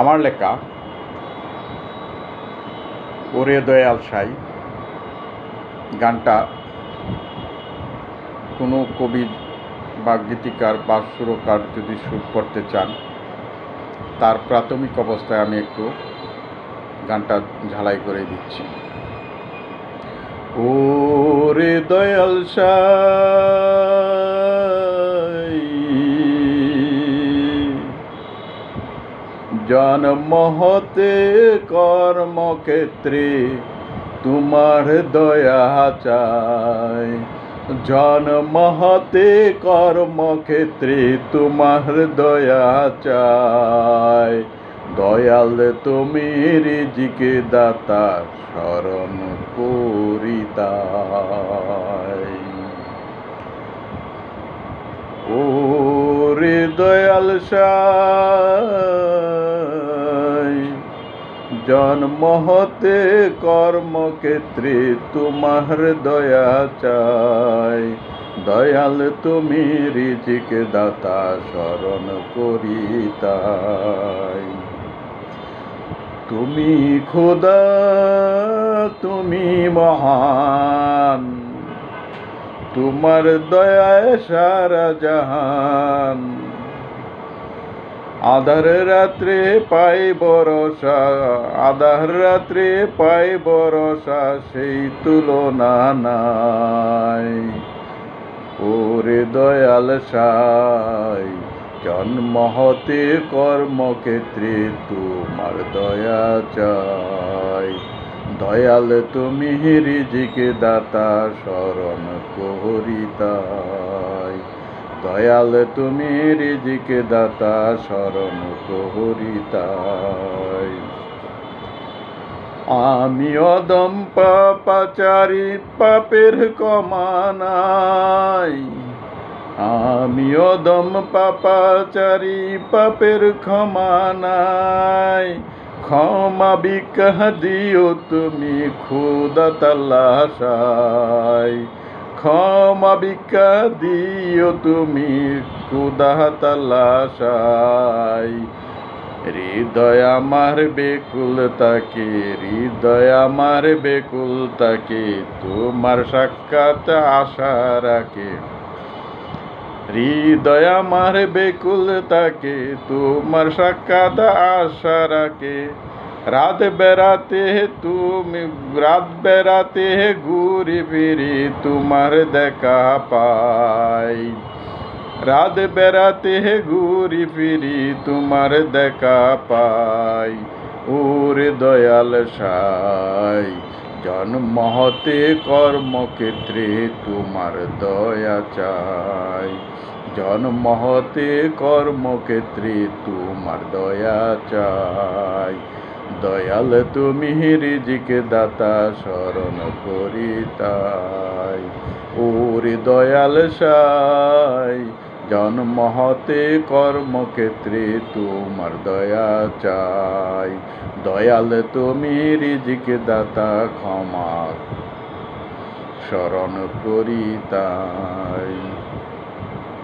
আমার লেখা ওরে দয়াল সাই, গানটা কোনো কবি বা গীতিকার বা সুরকার যদি সুর করতে চান, তার প্রাথমিক অবস্থায় আমি একটু গানটা ঝালাই করে দিচ্ছি। ওরে দয়াল সাই জন্ম হতে কর্মক্ষেত্রে তোমার দয়া চাই। জন্ম হতে কর্মক্ষেত্রে তোমার দয়া চাই। দয়াল তুমি রিজিকে দাতা স্মরণ করিতাই ওরে দয়াল সাই জন্ম হতে কর্মক্ষেত্রে তোমার দয়া চাই। দয়াল তুমি রিজিক দাতা স্মরণ করি করিতাই তুমি খোদা, তুমি মহান, তোমার দয়ায় সারা জাহান। আধার রাত্রে পাই বরসা আধার রাত্রে পাই বরসা সেই তুলনা নাই। ওরে দয়াল সাই জন্ম হতে কর্মক্ষেত্রে তোমার দয়া চাই। দয়াল তুমি রিজিকে দাতা, শরণ করিতাই দয়াল তুমি রিজিকে দাতা স্মরণ করিতাই আমি অদম পাপাচারী, পাপের কমানাই আমি অদম পাপাচারী, পাপের ক্ষমানাই ক্ষমা বিকাহ দিও তুমি খুদা তাল্লাশাই ক্ষমা বিকা দিও তুমি খুদা তাল্লাশাই হৃদয় আমার বেকুল তাকে, হৃদয় আমার বেকুল তাকে, তোমার সাক্ষাৎ আশা রাখে। হৃদয় আমার বেকুল তাকে, তোমার সাক্ষাৎ আশা রাখে। রাত বেড়াতে তুমি, রাত বেড়াতে হে ঘুরি ফিরি, তোমার দেখা পাই। রাত বেড়াতে হে ঘুরি ফিরি, তোমার দেখা পাই। ওরে দয়াল সাই, জন্ম হতে কর্মক্ষেত্রে তোমার দয়া চাই। জন্ম হতে কর্মক্ষেত্রে তোমার দয়া চাই। দয়াল তুমি রিজিকে দাতা স্মরণ করিতাই ওরে দয়াল সাই, জন্ম হতে কর্মক্ষেত্রে তোমার দয়া চাই। দয়াল তুমি রিজিকে দাতা, ক্ষমা স্মরণ করিতাই